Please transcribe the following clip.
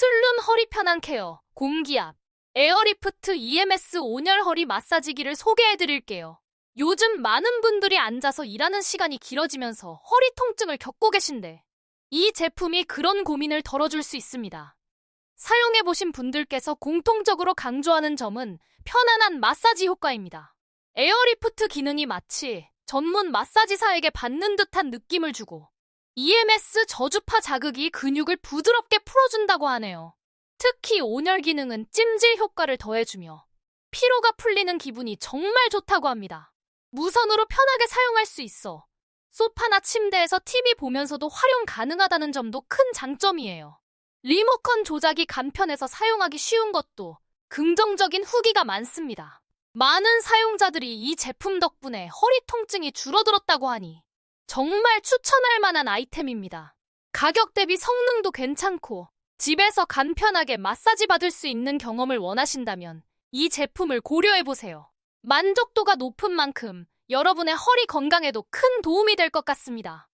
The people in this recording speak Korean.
슬룸 허리 편한 케어, 공기압, 에어리프트 EMS 온열 허리 마사지기를 소개해 드릴게요. 요즘 많은 분들이 앉아서 일하는 시간이 길어지면서 허리 통증을 겪고 계신데 이 제품이 그런 고민을 덜어줄 수 있습니다. 사용해보신 분들께서 공통적으로 강조하는 점은 편안한 마사지 효과입니다. 에어리프트 기능이 마치 전문 마사지사에게 받는 듯한 느낌을 주고 EMS 저주파 자극이 근육을 부드럽게 풀어준다고 하네요. 특히 온열 기능은 찜질 효과를 더해주며 피로가 풀리는 기분이 정말 좋다고 합니다. 무선으로 편하게 사용할 수 있어 소파나 침대에서 TV 보면서도 활용 가능하다는 점도 큰 장점이에요. 리모컨 조작이 간편해서 사용하기 쉬운 것도 긍정적인 후기가 많습니다. 많은 사용자들이 이 제품 덕분에 허리 통증이 줄어들었다고 하니 정말 추천할 만한 아이템입니다. 가격 대비 성능도 괜찮고 집에서 간편하게 마사지 받을 수 있는 경험을 원하신다면 이 제품을 고려해 보세요. 만족도가 높은 만큼 여러분의 허리 건강에도 큰 도움이 될 것 같습니다.